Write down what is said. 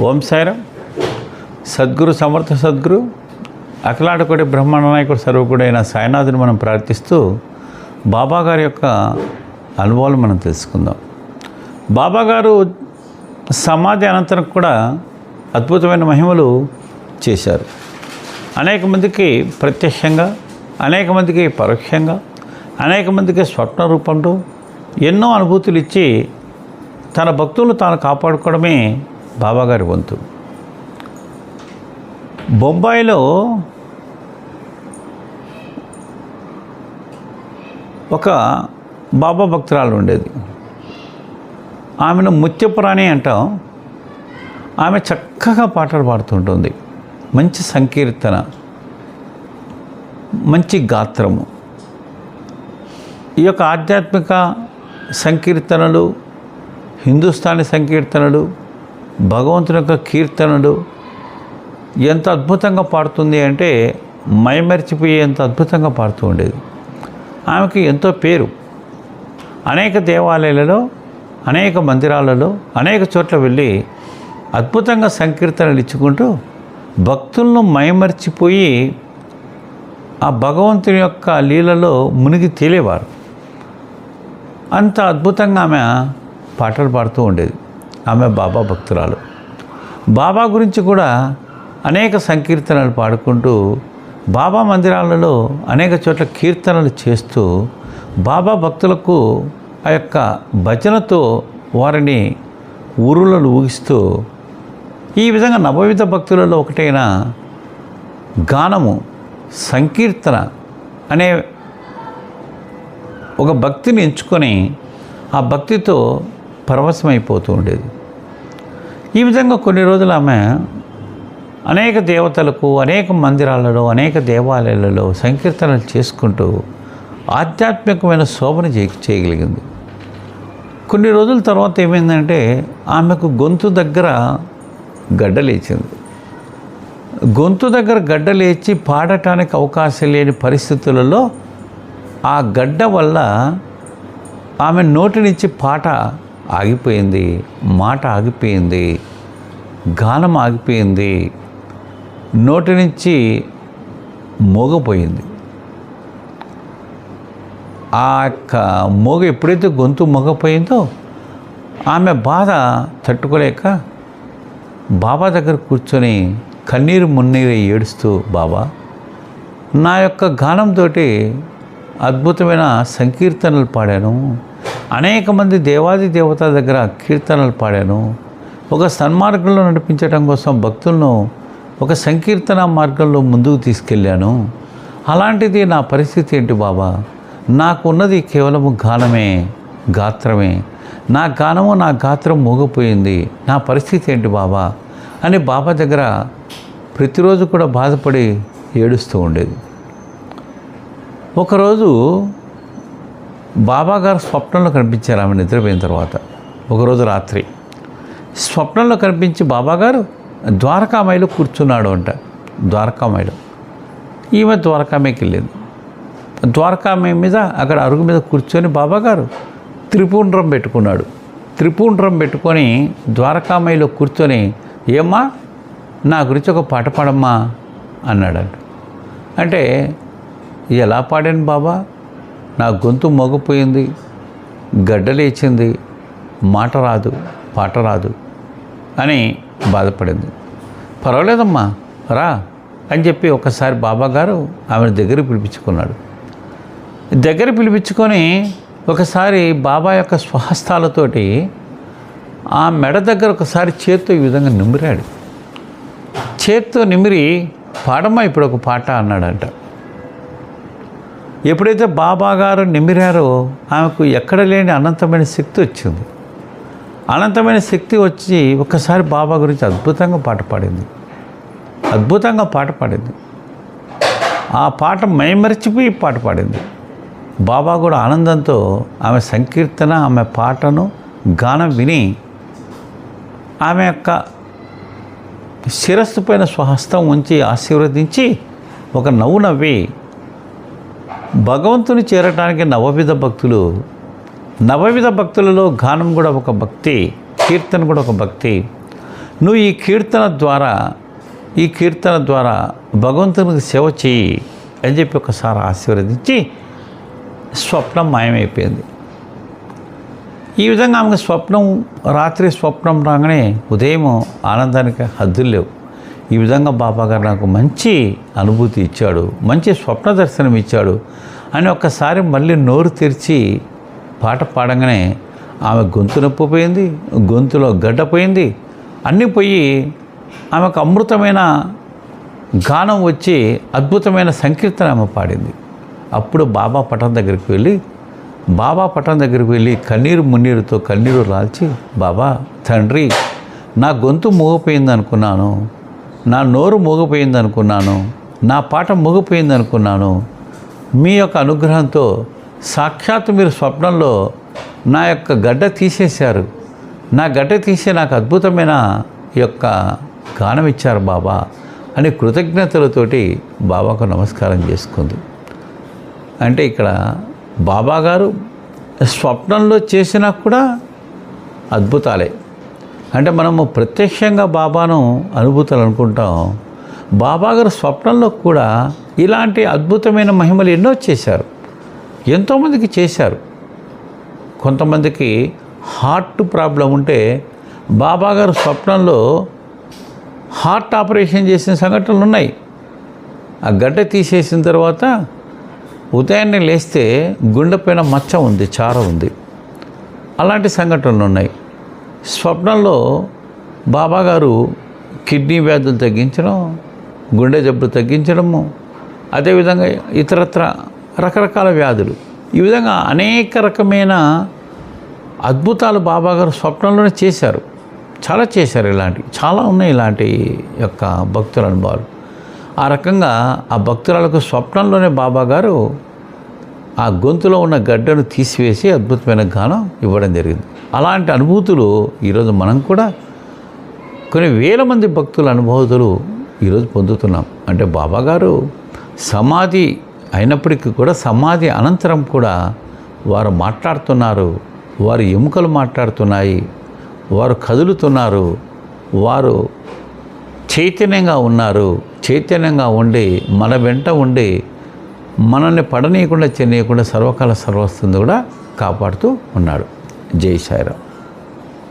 ఓం సాయిరామ్. సద్గురు సమర్థ సద్గురు అఖిలాటకోటి బ్రహ్మాండ నాయకుడు సర్వకుడైన సాయినాథుని మనం ప్రార్థిస్తూ బాబా గారి యొక్క అనుభవాలు మనం తెలుసుకుందాం. బాబా గారు సమాధి అనంతరం కూడా అద్భుతమైన మహిమలు చేశారు. అనేక మందికి ప్రత్యక్షంగా అనేక మందికి పరోక్షంగా అనేక మందికి స్వప్న రూపంలో ఎన్నో అనుభూతులు ఇచ్చి తన భక్తులను తాను కాపాడుకోవడమే బాబాగారి వంతు. బొంబాయిలో ఒక బాబా భక్తురాలు ఉండేది. ఆమెను ముత్యపురాణి అంటాం. ఆమె చక్కగా పాటలు పాడుతుంటుంది. మంచి సంకీర్తన. మంచి గాత్రము. ఈ యొక్క ఆధ్యాత్మిక సంకీర్తనలు హిందుస్థానీ సంకీర్తనలు భగవంతుని యొక్క కీర్తనలు ఎంత అద్భుతంగా పాడుతుంది అంటే మైమరిచిపోయేంత అద్భుతంగా పాడుతూ ఉండేది. ఆమెకి ఎంతో పేరు. అనేక దేవాలయాలలో అనేక మందిరాలలో అనేక చోట్ల వెళ్ళి అద్భుతంగా సంకీర్తనలు ఇచ్చుకుంటూ భక్తులను మైమర్చిపోయి ఆ భగవంతుని యొక్క లీలలో మునిగి తేలేవారు. అంత అద్భుతంగా ఆమె పాటలు పాడుతూ ఉండేది. ఆమె బాబా భక్తురాలు. బాబా గురించి కూడా అనేక సంకీర్తనలు పాడుకుంటూ బాబా మందిరాలలో అనేక చోట్ల కీర్తనలు చేస్తూ బాబా భక్తులకు ఆ యొక్క భజనతో వారిని ఊరులను ఊగిస్తూ ఈ విధంగా నవవిధ భక్తులలో ఒకటైన గానము సంకీర్తన అనే ఒక భక్తిని ఎంచుకొని ఆ భక్తితో పరవశమైపోతూ ఉండేది. ఈ విధంగా కొన్ని రోజులు ఆమె అనేక దేవతలకు అనేక మందిరాలలో అనేక దేవాలయాలలో సంకీర్తనలు చేసుకుంటూ ఆధ్యాత్మికమైన శోభను చే చేయగలిగింది. కొన్ని రోజుల తర్వాత ఏమైందంటే ఆమెకు గొంతు దగ్గర గడ్డ లేచింది. గొంతు దగ్గర గడ్డ లేచి పాడటానికి అవకాశం లేని పరిస్థితులలో ఆ గడ్డ వల్ల ఆమె నోటి నుంచి పాట ఆగిపోయింది మాట ఆగిపోయింది గానం ఆగిపోయింది నోటి నుంచి మోగపోయింది. ఆ యొక్క మోగ ఎప్పుడైతే గొంతు మొగపోయిందో ఆమె బాధ తట్టుకోలేక బాబా దగ్గర కూర్చొని కన్నీరు మున్నీరు ఏడుస్తూ బాబా నా యొక్క గానంతో అద్భుతమైన సంకీర్తనలు పాడాను. అనేక మంది దేవాది దేవతల దగ్గర కీర్తనలు పాడాను. ఒక సన్మార్గంలో నడిపించడం కోసం భక్తులను ఒక సంకీర్తన మార్గంలో ముందుకు తీసుకెళ్ళాను. అలాంటిది నా పరిస్థితి ఏంటి బాబా? నాకున్నది కేవలం కేవలము గానమే గాత్రమే. నా గానము నా గాత్రం మూగిపోయింది. నా పరిస్థితి ఏంటి బాబా? అని బాబా దగ్గర ప్రతిరోజు కూడా బాధపడి ఏడుస్తూ ఉండేది. ఒకరోజు బాబా గారు స్వప్నంలో కనిపించారు ఆమె నిద్రపోయిన తర్వాత. ఒకరోజు రాత్రి. స్వప్నంలో కనిపించి బాబాగారు ద్వారకామాయిలో కూర్చున్నాడు అంట. ద్వారకామాయిలో ఈమె ద్వారకామాయికి వెళ్ళింది. ద్వారకామాయి మీద అక్కడ అరుగు మీద కూర్చొని బాబాగారు త్రిపుండ్రం పెట్టుకున్నాడు. త్రిపుండ్రం పెట్టుకొని ద్వారకామాయిలో కూర్చొని ఏమ్మా నా గురించి ఒక పాట పాడమ్మా అన్నాడంట. అంటే ఎలా పాడాను బాబా? నా గొంతు మోగపోయింది గడ్డలేచింది మాట రాదు పాట రాదు అని బాధపడింది. పర్వాలేదమ్మా రా అని చెప్పి ఒకసారి బాబా గారు ఆమెను దగ్గర పిలిపించుకున్నాడు. దగ్గర పిలిపించుకొని ఒకసారి బాబా యొక్క స్వహస్తాలతోటి ఆ మెడ దగ్గర ఒకసారి చేత్తో ఈ విధంగా నిమిరాడు. చేత్తో నిమిరి పాడమ్మా ఇప్పుడు ఒక పాట అన్నాడంట. ఎప్పుడైతే బాబా గారు నిమిరారో ఆమెకు ఎక్కడ లేని అనంతమైన శక్తి వచ్చింది. అనంతమైన శక్తి వచ్చి ఒక్కసారి బాబా గురించి అద్భుతంగా పాట పాడింది. అద్భుతంగా పాట పాడింది. ఆ పాట మైమరిచిపోయి పాట పాడింది. బాబా కూడా ఆనందంతో ఆమె సంకీర్తన ఆమె పాటను గానం విని ఆమె యొక్క శిరస్సు పైన స్వహస్తం ఉంచి ఆశీర్వదించి ఒక నవ్వు నవ్వి భగవంతుని చేరటానికి నవవిధ భక్తులు నవవిధ భక్తులలో గానం కూడా ఒక భక్తి కీర్తన కూడా ఒక భక్తి. నువ్వు ఈ కీర్తన ద్వారా ఈ కీర్తన ద్వారా భగవంతునికి సేవ చేయి అని చెప్పి ఒకసారి ఆశీర్వదించి స్వప్నం మాయమైపోయింది. ఈ విధంగా ఆమెకు స్వప్నం రాత్రి స్వప్నం రాగానే ఉదయం ఆనందానికి హద్దులు లేవు. ఈ విధంగా బాబా గారు నాకు మంచి అనుభూతి ఇచ్చాడు మంచి స్వప్న దర్శనం ఇచ్చాడు అని ఒక్కసారి మళ్ళీ నోరు తెరిచి పాట పాడంగానే ఆమె గొంతు నొప్పి పోయింది గొంతులో గడ్డ పోయింది. అన్నీ పోయి ఆమెకు అమృతమైన గానం వచ్చి అద్భుతమైన సంకీర్తన ఆమె పాడింది. అప్పుడు బాబా పటం దగ్గరికి వెళ్ళి బాబా పటం దగ్గరికి వెళ్ళి కన్నీరు మున్నీరుతో కన్నీరు రాల్చి బాబా తండ్రి నా గొంతు మూగిపోయింది అనుకున్నాను. నా నోరు మూగిపోయింది అనుకున్నాను నా పాట మూగిపోయింది అనుకున్నాను మీ యొక్క అనుగ్రహంతో సాక్షాత్ మీరు స్వప్నంలో నా యొక్క గడ్డ తీసేశారు. నా గడ్డ తీసే నాకు అద్భుతమైన ఈ యొక్క గానం ఇచ్చారు బాబా అని కృతజ్ఞతలతోటి బాబాకు నమస్కారం చేసుకుంది. అంటే ఇక్కడ బాబా గారు స్వప్నంలో చేసినా కూడా అద్భుతాలే. అంటే మనము ప్రత్యక్షంగా బాబాను అనుభూతులు అనుకుంటాం. బాబా గారు స్వప్నంలో కూడా ఇలాంటి అద్భుతమైన మహిమలు ఎన్నో చేశారు. ఎంతోమందికి చేశారు. కొంతమందికి హార్ట్ ప్రాబ్లం ఉంటే బాబా గారు స్వప్నంలో హార్ట్ ఆపరేషన్ చేసిన సంఘటనలు ఉన్నాయి. ఆ గడ్డ తీసేసిన తర్వాత ఉదయాన్నే లేస్తే గుండెపైన మచ్చ ఉంది చార ఉంది. అలాంటి సంఘటనలు ఉన్నాయి. స్వప్నంలో బాబాగారు కిడ్నీ వ్యాధులు తగ్గించడం గుండె జబ్బులు తగ్గించడము అదేవిధంగా ఇతరత్ర రకరకాల వ్యాధులు. ఈ విధంగా అనేక రకమైన అద్భుతాలు బాబాగారు స్వప్నంలోనే చేశారు. చాలా చేశారు ఇలాంటివి చాలా ఉన్నాయి ఇలాంటి యొక్క భక్తుల అనుభవాలు. ఆ రకంగా ఆ భక్తురాలకు స్వప్నంలోనే బాబాగారు ఆ గొంతులో ఉన్న గడ్డను తీసివేసి అద్భుతమైన గానం ఇవ్వడం జరిగింది. అలాంటి అనుభూతులు ఈరోజు మనం కూడా కొన్ని వేల మంది భక్తుల అనుభూతులు ఈరోజు పొందుతున్నాం. అంటే బాబాగారు సమాధి అయినప్పటికీ కూడా సమాధి అనంతరం కూడా వారు మాట్లాడుతున్నారు. వారి ఎముకలు మాట్లాడుతున్నాయి. వారు కదులుతున్నారు. వారు చైతన్యంగా ఉన్నారు. చైతన్యంగా ఉండి మన వెంట ఉండి మనల్ని పడనీయకుండా చెన్నీయకుండా సర్వకాల సర్వస్తుంది కూడా కాపాడుతూ ఉన్నాడు. జై సాయిరామ్